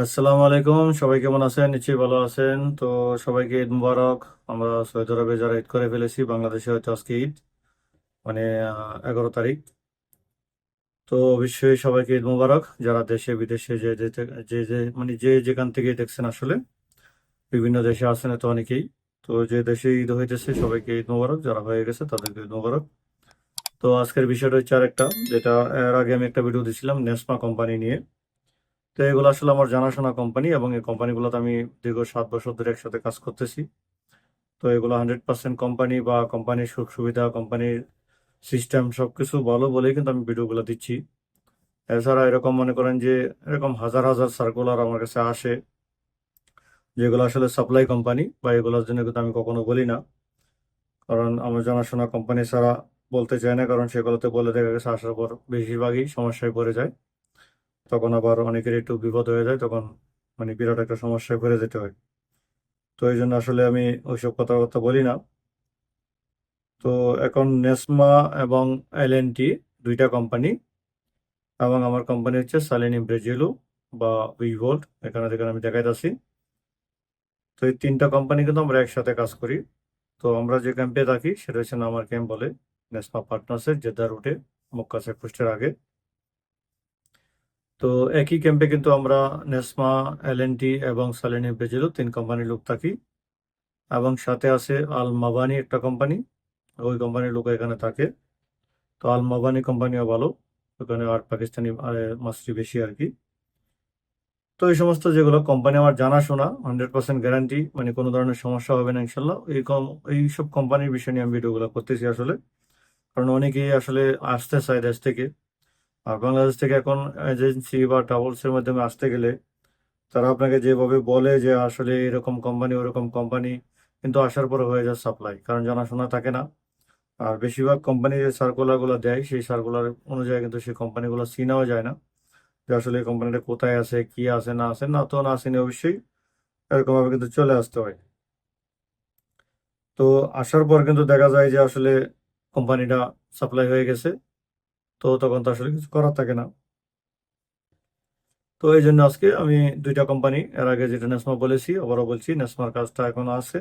আসসালামু আলাইকুম, সবাই কেমন আছেন? নিশ্চয়ই ভালো আছেন। তো সবাইকে ঈদ মুবারক। আমরা সৌদি আরবে যারা ঈদ করে ফেলেছি, বাংলাদেশে হয়তো আজকে ঈদ মানে এগারো তারিখ। তো অবশ্যই সবাইকে ঈদ মুবারক। যারা দেশে, বিদেশে যে যে যে যে মানে যে যেখান থেকে দেখছেন আসলে, বিভিন্ন দেশে আছেন তো অনেকেই। তো যে দেশে ঈদ হইতেছে, সবাইকে ঈদ মুবারক। যারা হয়ে গেছে, তাদেরকে ঈদ মুবারক। তো আজকের বিষয়টা হচ্ছে আরেকটা, যেটা এর আগে আমি একটা ভিডিও দিয়েছিলাম নেসমা কোম্পানি নিয়ে। তো এগুলো আসলে আমার জানাশোনা কোম্পানি এবং এই কোম্পানিগুলোতে আমি দীর্ঘ সাত বছর ধরে একসাথে কাজ করতেছি। তো এগুলো হান্ড্রেড পার্সেন্ট কোম্পানি বা কোম্পানির সুখ সুবিধা কোম্পানির সিস্টেম সব কিছু ভালো বলেই কিন্তু আমি ভিডিওগুলো দিচ্ছি। এছাড়া এরকম মনে করেন যে, এরকম হাজার হাজার সার্কুলার আমার কাছে আসে, যেগুলো আসলে সাপ্লাই কোম্পানি বা এগুলোর জন্য কিন্তু আমি কখনো বলি না। কারণ আমার জানাশোনা কোম্পানি ছাড়া বলতে চাই না, কারণ সেগুলোতে বলে দেখা গেছে আসার পর বেশিরভাগই সমস্যায় পড়ে যায়। তখন আবার অনেকের একটু বিপদ হয়ে যায়, তখন মানে বিরাট একটা সমস্যায় পড়ে যেতে হয়। তো এই জন্য আসলে আমি ওইসব কথাবার্তা বলি না। তো এখন নেসমা এবং এলএনটি দুইটা কোম্পানি এবং আমার কোম্পানি হচ্ছে সালেনি ব্রেজিলো বা উইভোল্ট এখানে যেখানে আমি দেখাইতেছি। তো এই তিনটা কোম্পানি কিন্তু আমরা একসাথে কাজ করি। তো আমরা যে ক্যাম্পে থাকি সেটা হচ্ছে আমার ক্যাম্প বলে, নেসমা পার্টনার্সের জেদ্দা রুটে, মক্কা চেকপোস্টের আগে। তো একই ক্যাম্পে কিন্তু আমরা নেসমা এলএনটি এবং সালেনি ব্রেজিলো তিন কোম্পানির লোক থাকি। এবং সাথে আছে আল মাবানি একটা কোম্পানি ওই কোম্পানির লোক এখানে থাকে। তো আল মাবানি কোম্পানিও ভালো, ওখানে আর পাকিস্তানি মাছটি বেশি আর কি। তো এই সমস্ত যেগুলো কোম্পানি আমার জানাশোনা হান্ড্রেড পার্সেন্ট গ্যারান্টি মানে কোনো ধরনের সমস্যা হবে না ইনশাল্লাহ। এই কম এই সব কোম্পানির বিষয় নিয়ে আমি ভিডিওগুলো করতেছি আসলে। কারণ অনেকেই আসলে আসতে চায় দেশ থেকে। বাংলাদেশ থেকে এখন এজেন্সি বা ট্রাভেলসের মাধ্যমে আসতে গেলে তারা আপনাকে যেভাবে বলে যে আসলে এরকম কোম্পানি ওরকম কোম্পানি কিন্তু আসার পরে হয়ে যায় সাপ্লাই কারণ জানাশোনা থাকে না। আর বেশিরভাগ কোম্পানি যে সার্কুলারগুলো দেয়, সেই সার্কুলার অনুযায়ী কিন্তু সেই কোম্পানিগুলো চিনাও যায় না যে আসলে কোম্পানিটা কোথায় আছে, কি আছে, না আছে, না তো না আসেনি অবশ্যই এরকমভাবে কিন্তু চলে আসতে হয়। তো আসার পর কিন্তু দেখা যায় যে আসলে কোম্পানিটা সাপ্লাই হয়ে গেছে। তো তখন তো আসলে কিছু করার থাকে না। তো এই জন্য আজকে আমি দুইটা কোম্পানি এর আগে যেটা নেসমা বলেছি, আবারও বলছি নেসমার কাজটা এখনও আছে।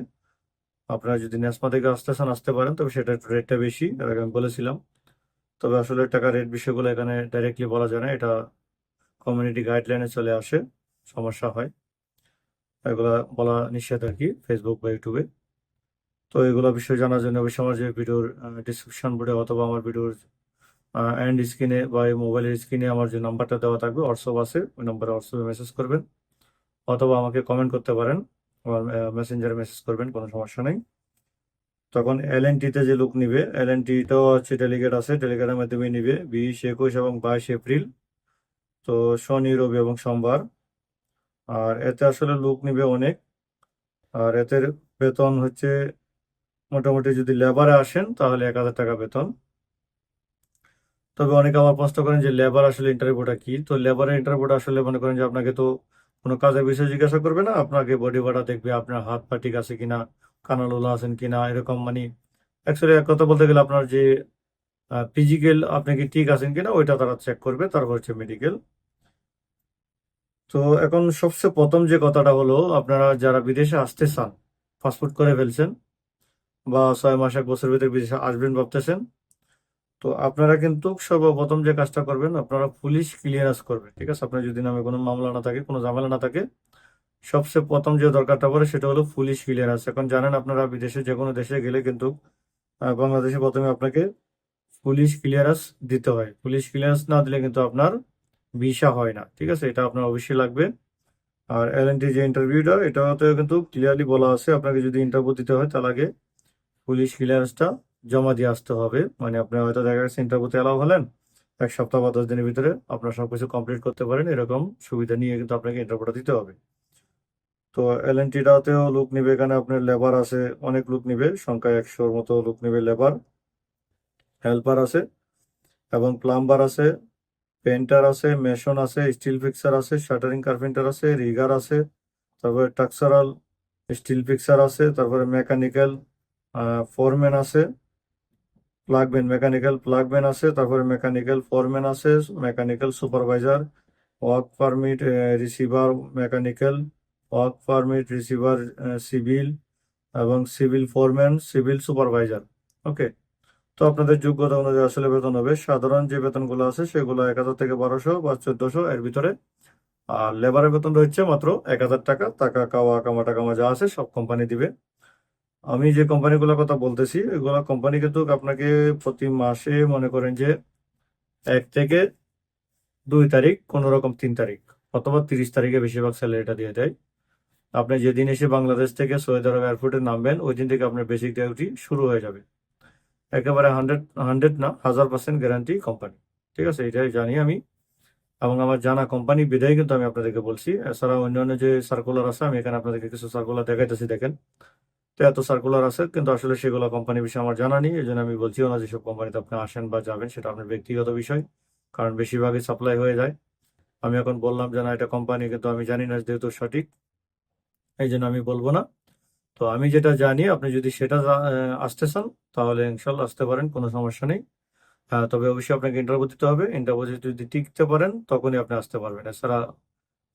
আপনারা যদি নেসমা থেকে আসতে চান আসতে পারেন, তবে সেটা একটু রেটটা বেশি, এর আগে আমি বলেছিলাম। তবে আসলে টাকা রেট বিষয়গুলো এখানে ডাইরেক্টলি বলা যায় না, এটা কমিউনিটি গাইডলাইনে চলে আসে, সমস্যা হয়। এগুলা বলা নিষেধ আর কি ফেসবুক বা ইউটিউবে তো এগুলো বিষয় জানার জন্য অবশ্যই আমার যে ভিডিওর ডিসক্রিপশন বোর্ডে অথবা আমার ভিডিওর অ্যান্ড স্ক্রিনে বা এই মোবাইলের স্ক্রিনে আমার যে নাম্বারটা দেওয়া থাকবে হোয়াটসঅ্যাপ আছে, ওই নাম্বারে হোয়াটসঅ্যাপে মেসেজ করবেন। অথবা আমাকে কমেন্ট করতে পারেন, আমার মেসেঞ্জারে মেসেজ করবেন, কোনো সমস্যা নেই। তখন এল এন টিতে যে লোক নিবে এল এন টিতেও হচ্ছে ডেলিগেট আছে ডেলিগেটের মাধ্যমে নিবে, বিশ, একুশ এবং বাইশ এপ্রিল। তো শনি, রবি এবং সোমবার। আর এতে আসলে লোক নিবে অনেক। আর এতে বেতন হচ্ছে, মোটামুটি যদি লেবারে আসেন, তাহলে এক হাজার টাকা বেতন। তবে অনেকে আমার প্রশ্ন করেন যে লেবার আসলে ইন্টারভিউটা কি? তো লেবারের ইন্টারভিউটা আসলে মনে করেন যে আপনাকে তো কোনো কাজের বিষয়ে জিজ্ঞাসা করবে না, আপনাকে বডি ভাড়া দেখবে, আপনার হাত পা ঠিক আছে কিনা কানালোলা আছেন কিনা, এরকম মানে অ্যাকচুয়ালি এক কথা বলতে গেলে আপনার যে ফিজিক্যাল আপনি কি ঠিক আছেন কিনা, ওইটা তারা চেক করবে, তারপর হচ্ছে মেডিকেল তো এখন সবচেয়ে প্রথম যে কথাটা হলো, আপনারা যারা বিদেশে আসতে চান পাসপোর্ট করে ফেলছেন বা ছয় মাস, এক বছরের ভিতরে বিদেশে আসবেন ভাবতেছেন তো আপনারা কিন্তু সর্বপ্রথম যে কাজটা করবেন, আপনারা পুলিশ ক্লিয়ারেন্স করবেন, ঠিক আছে? আপনার যদি নামে কোনো মামলা না থাকে, কোনো ঝামেলা না থাকে, সবচেয়ে প্রথম যে দরকারটা পড়ে সেটা হলো পুলিশ ক্লিয়ারেন্স এখন জানেন আপনারা, বিদেশে যে কোনো দেশে গেলে কিন্তু বাংলাদেশে প্রথমে আপনাকে পুলিশ ক্লিয়ারেন্স দিতে হয়। পুলিশ ক্লিয়ারেন্স না দিলে কিন্তু আপনার ভিসা হয় না, ঠিক আছে? এটা আপনার অবশ্যই লাগবে। আর এলএনটি যে ইন্টারভিউটা এটাতেও কিন্তু ক্লিয়ারলি বলা আছে, আপনাকে যদি ইন্টারভিউ দিতে হয়, তার আগে পুলিশ ক্লিয়ারেন্সটা জমা দিয়ে আসতে হবে। মানে আপনি হয়তো দেখা গেছে ইন্টারভিউতে অ্যালাউ হলেন, এক সপ্তাহ বা দশ দিনের ভিতরে আপনার সবকিছু কমপ্লিট করতে পারেন, এরকম সুবিধা নিয়ে কিন্তু আপনাকে ইন্টারভিউটা দিতে হবে। তো এল এন টিটাতেও লোক নিবে, এখানে আপনার লেবার আছে, অনেক লোক নিবে সংখ্যায় একশোর মতো লোক নিবে লেবার হেল্পার আছে, এবং প্লাম্বার আছে পেন্টার আছে মেশন আছে স্টিল ফিক্সার আছে শাটারিং কার্পেন্টার আছে রিগার আছে, তারপরে টাক্সারাল স্টিল ফিক্সার আছে, তারপরে মেকানিক্যাল ফোরম্যান আছে প্লাগম্যান মেকানিক্যাল প্লাগম্যান আছে, তারপরে মেকানিক্যাল ফোরম্যান আছে mechanical supervisor work permit receiver mechanical work permit receiver civil এবং civil foreman civil supervisor okay তো আপনাদের যোগ্যতা অনুযায়ী আসলে বেতন হবে। সাধারণ যে বেতনগুলো আছে, সেগুলো এক হাজার থেকে বারোশো বা চোদ্দশো এর ভিতরে। আর লেবারের বেতন রয়েছে মাত্র এক হাজার টাকা। টাকা কাওয়া কামা টাকামা যা আছে, সব কোম্পানি দিবে। আমি যে কোম্পানিগুলোর কথা বলতেছি, এগুলো কোম্পানি কিন্তু আপনাকে প্রতি মাসে মনে করেন যে এক থেকে দুই তারিখ, কোনো রকম তিন তারিখ অথবা তিরিশ তারিখে বেশিরভাগ স্যালারিটা দিয়ে দেয়। আপনি যেদিন এসে বাংলাদেশ থেকে সৌদি আরব এয়ারপোর্টে নামবেন, ওই দিন থেকে আপনার বেসিক ডিউটি শুরু হয়ে যাবে। একেবারে হান্ড্রেড হান্ড্রেড না, হাজার পার্সেন্ট গ্যারান্টি কোম্পানি ঠিক আছে? এটাই জানি আমি। এবং আমার জানা কোম্পানি বিদায় কিন্তু আমি আপনাদেরকে বলছি। এছাড়া অন্যান্য যে সার্কুলার আছে, আমি এখানে আপনাদেরকে কিছু সার্কুলার দেখাইতেছি, দেখেন। তো এত সার্কুলার আছে, কিন্তু আসলে সেগুলো কোম্পানি বিষয়ে আমার জানা নেই এই জন্য আমি বলছিও না যেসব কোম্পানিতে আপনি আসেন বা যাবেন, সেটা আপনার ব্যক্তিগত বিষয়, কারণ বেশিরভাগই সাপ্লাই হয়ে যায়। আমি এখন বললাম যে না, এটা কোম্পানি কিন্তু আমি জানি না যেহেতু সঠিক এই জন্য আমি বলব না। তো আমি যেটা জানি, আপনি যদি সেটা আসতে চান, তাহলে ইনশাল্লাহ আসতে পারেন, কোনো সমস্যা নেই। তবে অবশ্যই আপনাকে ইন্টারভিউ দিতে হবে। ইন্টারভিউ যদি টিকতে পারেন, তখনই আপনি আসতে পারবেন। এছাড়া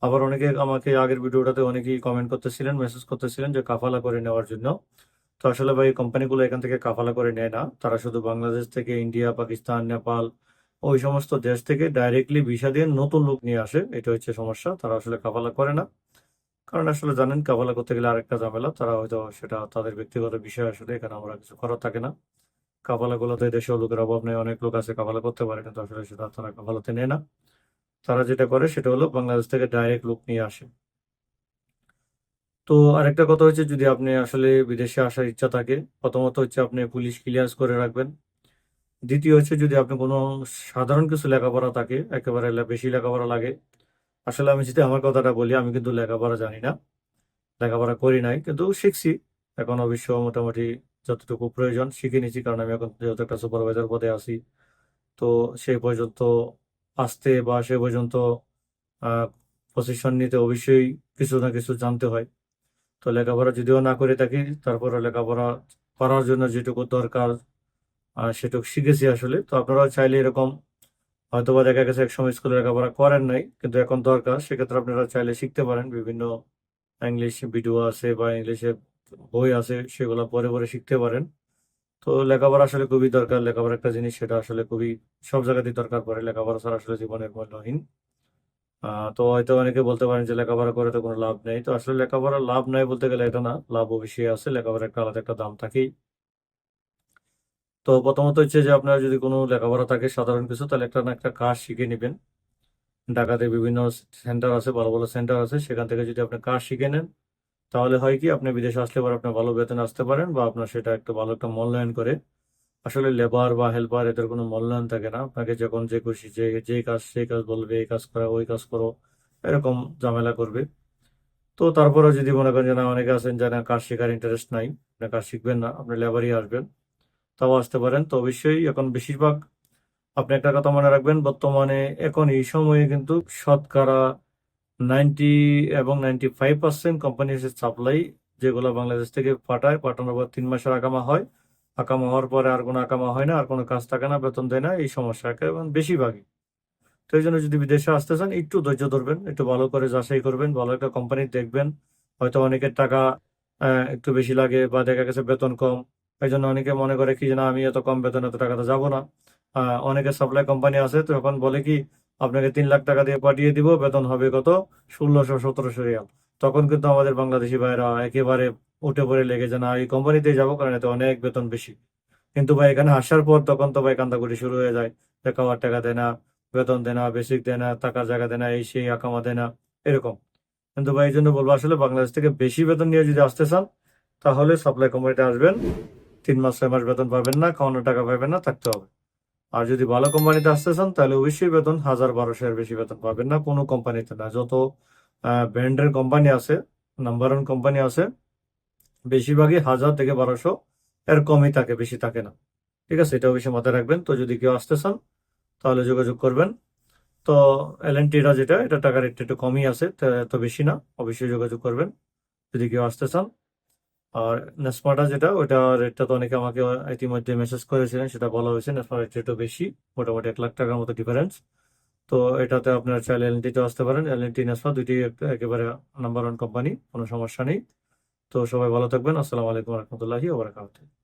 আবার অনেকে আমাকে আগের ভিডিওটাতে অনেকেই কমেন্ট করতেছিলেন মেসেজ করতেছিলেন যে কাফালা করে নেওয়ার জন্য। তো আসলে ভাই কোম্পানিগুলো এখান থেকে কাফালা করে নেয় না। তারা শুধু বাংলাদেশ থেকে ইন্ডিয়া পাকিস্তান নেপাল ওই সমস্ত দেশ থেকে ডাইরেক্টলি ভিসা দিয়ে নতুন লোক নিয়ে আসে। এটা হচ্ছে সমস্যা। তারা আসলে কাফালা করে না। কারণ আসলে জানেন, কাফালা করতে গেলে আরেকটা ঝামেলা। তারা হয়তো সেটা তাদের ব্যক্তিগত বিষয় আসলে, এখানে আমরা কিছু করার থাকে না। কাফালাগুলোতে দেশেও লোকের অভাব নেই। অনেক লোক আছে কাফালা করতে পারে, কিন্তু আসলে সেটা তারা কাফালাতে নেয় না। তারা যেটা করে সেটা হলো বাংলাদেশ থেকে ডাইরেক্ট লোক নিয়ে আসে। তো আরেকটা কথা হচ্ছে যদি আপনি আসলে বিদেশে আসার ইচ্ছা থাকে, প্রথমত হচ্ছে আপনি পুলিশ ক্লিয়ারেন্স করে রাখবেন। দ্বিতীয় হচ্ছে যদি আপনি কোনো সাধারণ কিছু লেখাপড়া থাকে, একেবারে বেশি লেখাপড়া লাগে। আসলে আমি যদি আমার কথাটা বলি, আমি কিন্তু লেখাপড়া জানি না, লেখাপড়া করি নাই, কিন্তু শিখছি। এখন অবশ্য মোটামুটি যতটুকু প্রয়োজন, শিখে নিয়েছি, কারণ আমি এখন যেহেতু একটা সুপারভাইজার পদে আছি, তো সেই পর্যন্ত আসতে বা সে পর্যন্ত পজিশন নিতে অবশ্যই কিছু না কিছু জানতে হয়। তো লেখাপড়া যদিও না করে থাকি তারপরে লেখাপড়া করার জন্য যেটুকু দরকার সেটুকু শিখেছি আসলে। তো আপনারা চাইলে এরকম হয়তো বা দেখা গেছে একসময় স্কুলে লেখাপড়া করেন নাই, কিন্তু এখন দরকার। সেক্ষেত্রে আপনারা চাইলে শিখতে পারেন। বিভিন্ন ইংলিশ ভিডিও আছে বা ইংলিশে বই আছে, সেগুলো পরে পরে শিখতে পারেন। তো লেখাপড়া আসলে খুবই দরকার। লেখাপড়া একটা জিনিস সেটা আসলে খুবই সব জায়গাতেই দরকার পড়ে। লেখাপড়া ছাড়া আসলে জীবনের মূল্যহীন তো হয়তো অনেকে বলতে পারেন যে লেখাপড়া করে তো কোনো লাভ নেই। তো আসলে লেখাপড়া লাভ নাই বলতে গেলে এটা না, লাভ অবশ্যই আছে। লেখাপড়া একটা আলাদা একটা দাম থাকেই। তো প্রথমত হচ্ছে যে আপনার যদি কোনো লেখাপড়া থাকে সাধারণ কিছু, তাহলে একটা না একটা কাজ শিখে নেবেন। ঢাকাতে বিভিন্ন সেন্টার আছে ভালো ভালো সেন্টার আছে। সেখান থেকে যদি আপনি কাজ শিখে নেন তাহলে হয় কি, আপনি বিদেশে আসলে পরে আপনার ভালো বেতন আসতে পারেন বা আপনার সেটা একটা ভালো একটা মূল্যায়ন করে। আসলে লেবার বা হেল্পার এদের কোনো মূল্যায়ন থাকে না। আপনাকে যখন যে খুশি, যে যে কাজ, সেই কাজ বলবে, এই কাজ করা, ওই কাজ করো, এরকম ঝামেলা করবে। তো তারপরে যদি মনে করেন যে, না, অনেকে আছেন যে না কাজ শেখার ইন্টারেস্ট নাই, আপনি কাজ শিখবেন না, আপনি লেবারই আসবেন। তাও আসতে পারেন। তো অবশ্যই এখন বেশিরভাগ, আপনি একটা কথা মনে রাখবেন, বর্তমানে এখন এই সময়ে কিন্তু শতকরা নাইনটি এবং ninety five percent company supply যেগুলো বাংলাদেশ থেকে পাঠায়, পাঠানোর পর তিন মাসের আকামা হয়। আকামা হওয়ার পরে আর কোনো আকামা হয় না, আর কোনো কাজ থাকে না, বেতন দেয় না, এই সমস্যা এবং বেশিরভাগই। তো এই জন্য যদি বিদেশে আসতে চান, একটু ধৈর্য ধরবেন, একটু ভালো করে যাচাই করবেন, ভালো একটা কোম্পানি দেখবেন। হয়তো অনেকের টাকা একটু বেশি লাগে বা দেখা গেছে বেতন কম। এই জন্য অনেকে মনে করে কি যে, না, আমি এত কম বেতন এত টাকাতে যাব না। অনেকে সাপ্লাই কোম্পানি আছে, তো এখন বলে কি আপনাকে তিন লাখ টাকা দিয়ে পাঠিয়ে দিব, বেতন হবে কত? ষোলোশো সতেরোশো রিয়াল। তখন কিন্তু আমাদের বাংলাদেশি ভাইরা একেবারে উঠে পড়ে লেগে যে না, এই কোম্পানিতে যাব কারণ এতে অনেক বেতন বেশি। কিন্তু ভাই, এখানে আসার পর তখন তো ভাই কান্দাকুটি শুরু হয়ে যায়, যে খাওয়ার টাকা দেয় না, বেতন দেয় না বেসিক দেয় না, টাকার জায়গা দেয় না, এই সেই আকামা দেয় না, এরকম। কিন্তু ভাই, এই জন্য বলব আসলে বাংলাদেশ থেকে বেশি বেতন নিয়ে যদি আসতে চান, তাহলে সাপ্লাই কোম্পানিতে আসবেন। তিন মাস, ছয় মাস বেতন পাবেন না, খাওয়ানোর টাকা পাবেন না, থাকতে হবে। আর যদি ভালো কোম্পানিতে আসতে চান, তাহলে অবশ্যই বেতন হাজার বারোশো এর বেশি বেতন পাবেন না কোনো কোম্পানিতে না। যত ব্র্যান্ডের কোম্পানি আছে নাম্বার ওয়ান কোম্পানি আছে, বেশিরভাগই হাজার থেকে বারোশো এর কমই থাকে, বেশি থাকে না। ঠিক আছে এটা অবশ্যই মাথায় রাখবেন। তো যদি কেউ আসতে চান, তাহলে যোগাযোগ করবেন। তো এল এন টিটা যেটা, এটা টাকার রেটটা একটু কমই আছে এত বেশি না, অবশ্যই যোগাযোগ করবেন। যদি কেউ আসতে চান আর নেসমাটা যেটা ওটা রেটটা তো অনেকে আমাকে ইতিমধ্যে মেসেজ করেছিলেন, সেটা বলা হয়েছে। নেসমার রেট একটু বেশি, মোটামুটি এক লাখ টাকার মতো ডিফারেন্স তো এটাতে আপনারা চাইলে এলএনটিতে আসতে পারেন। এলএনটি নেসফা দুইটি এক- একেবারে নাম্বার ওয়ান কোম্পানি কোনো সমস্যা নেই। তো সবাই ভালো থাকবেন। আসসালামু আলাইকুম রহমতুল্লাহি ওবরাকাতুহু